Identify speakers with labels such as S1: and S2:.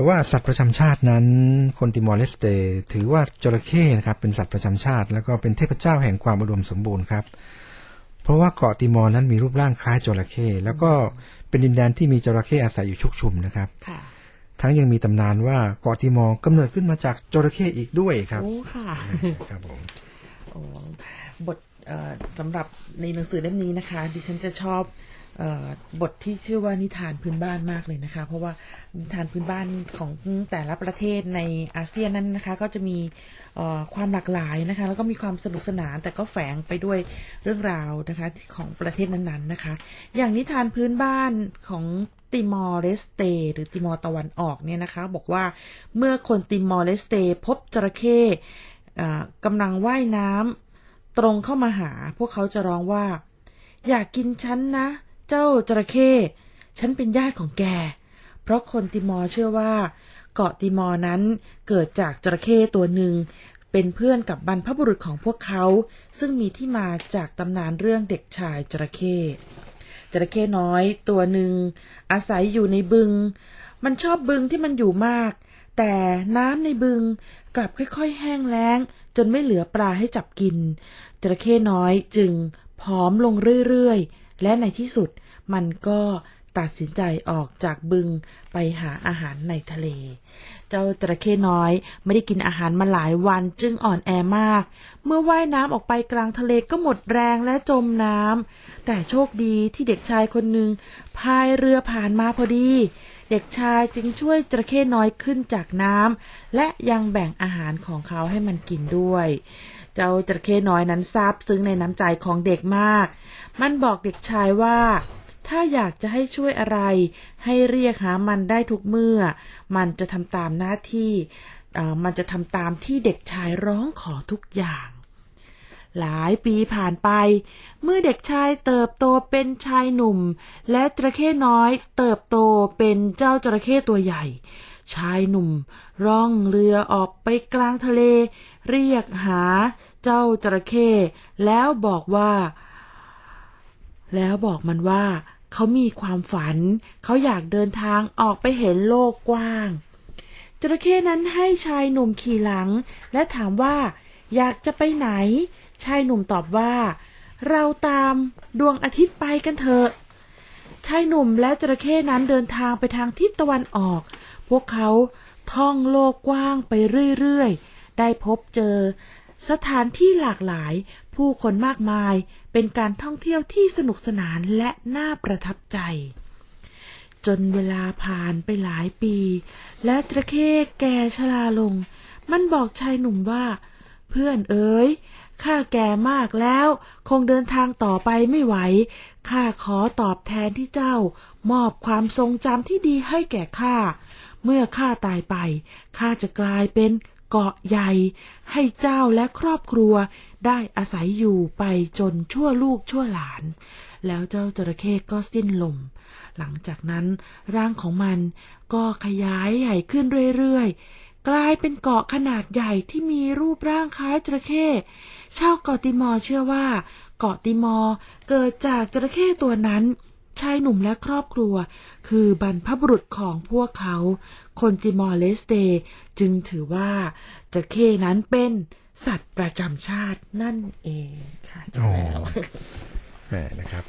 S1: แต่ว่าสัตว์ประจำชาตินั้น คนติมอร์เลสเตถือว่าจระเข้นะครับเป็นสัตว์ประจำชาติ แล้วก็เป็นเทพเจ้าแห่งความอุดมสมบูรณ์ครับ เพราะว่าเกาะติมอร์นั้นมีรูปร่างคล้ายจระเข้แล้วก็เป็นดินแดนที่มีจระเข้อาศัยอยู่ชุกชุมนะครับ
S2: ค่ะ
S1: ทั้งยังมีตำนานว่าเกาะติมอร์กำเนิดขึ้นมาจากจระเข้อีกด้วยครับ
S2: โอ้ค่ะ
S1: ครับผม
S2: โอ้บทเอ่อสำหรับในหนังสือเล่มนี้นะคะ ดิฉันจะชอบเออ บทที่ชื่อว่านิทานพื้นบ้านมากเลยนะคะ เพราะว่านิทานพื้นบ้านของแต่ละประเทศในอาเซียนนั้นนะคะ ก็จะมีความหลากหลายนะคะ แล้วก็มีความสนุกสนานแต่ก็แฝงไปด้วยเรื่องราวนะคะของประเทศนั้นๆนะคะ อย่างนิทานพื้นบ้านของติมอร์เลสเต หรือติมอร์ตะวันออกเนี่ยนะคะ บอกว่าเมื่อคนติมอร์เลสเต พบจระเข้กำลังว่ายน้ำตรงเข้ามาหา พวกเขาจะร้องว่า อยากกินฉันนะ เจ้าจระเข้ฉันเป็นญาติของแก เพราะคนติมอร์เชื่อว่า เกาะติมอร์นั้นเกิดจากจระเข้ตัวหนึ่ง เป็นเพื่อนกับบรรพบุรุษของพวกเขา ซึ่งมีที่มาจากตำนานเรื่องเด็กชายจระเข้จระเข้น้อยตัวหนึ่ง อาศัยอยู่ในบึง มันชอบบึงที่มันอยู่มาก แต่น้ำในบึงกลับค่อยๆ แห้งแล้ง จนไม่เหลือปลาให้จับกิน จระเข้น้อยจึงผอมลงเรื่อยๆ และในที่สุดมันก็ตัดสินใจออกจากบึงไปหาอาหารในทะเล เจ้าจระเข้น้อยไม่ได้กินอาหารมาหลายวันจึงอ่อนแอมาก เมื่อว่ายน้ำออกไปกลางทะเลก็หมดแรงและจมน้ำแต่โชคดีที่เด็กชายคนหนึ่งพายเรือผ่านมาพอดี เด็กชายจึงช่วยจระเข้น้อยขึ้นจากน้ำและยังแบ่งอาหารของเขาให้มันกินด้วย เจ้าจระเข้น้อยนั้นซาบซึ้งในน้ำใจของเด็กมาก มันบอกเด็กชายว่า ถ้าอยากจะให้ช่วยอะไร ให้เรียกหามันได้ทุกเมื่อ มันจะทำตามหน้าที่มันจะทำตามที่เด็กชายร้องขอทุกอย่าง หลายปีผ่านไป เมื่อเด็กชายเติบโตเป็นชายหนุ่ม และจระเข้น้อยเติบโตเป็นเจ้าจระเข้ตัวใหญ่ ชายหนุ่ม ร่องเรือออกไปกลางทะเล เรียกหาเจ้าจระเข้แล้วบอกว่า แล้วบอกมันว่า เขามีความฝัน เขาอยากเดินทางออกไปเห็นโลกกว้างจระเข้นั้นให้ชายหนุ่มขี่หลัง และถามว่า อยากจะไปไหน ชายหนุ่มตอบว่า เราตามดวงอาทิตย์ไปกันเถอะ ชายหนุ่มและจระเข้นั้นเดินทางไปทางทิศตะวันออก พวกเขาท่องโลกกว้างไปเรื่อยๆ ได้พบเจอ สถานที่หลากหลาย ผู้คนมากมาย เป็นการท่องเที่ยวที่สนุกสนานและน่าประทับใจ จนเวลาผ่านไปหลายปี และจระเข้แก่ชราลง มันบอกชายหนุ่มว่า เพื่อนเอ๋ย ข้าแก่มากแล้ว คงเดินทางต่อไปไม่ไหว ข้าขอตอบแทนที่เจ้า มอบความทรงจำที่ดีให้แก่ข้า เมื่อข้าตายไป ข้าจะกลายเป็นเกาะใหญ่ ให้เจ้าและครอบครัวได้อาศัยอยู่ไปจนชั่วลูกชั่วหลาน แล้วเจ้าจระเข้ก็สิ้นลม หลังจากนั้นร่างของมันก็ขยายใหญ่ขึ้นเรื่อยๆ กลายเป็นเกาะขนาดใหญ่ที่มีรูปร่างคล้ายจระเข้ชาวเกาะติมอร์เชื่อว่า เกาะติมอร์เกิดจากจระเข้ตัวนั้นชายหนุ่มและครอบครัว คือบรรพบุรุษของพวกเขา คนติมอร์เลสเตจึงถือว่าจระเข้นั้นเป็นสัตว์ประจำชาตินั่นเองค่ะ
S1: อ๋อ
S2: แล้ว
S1: แหมนะครับ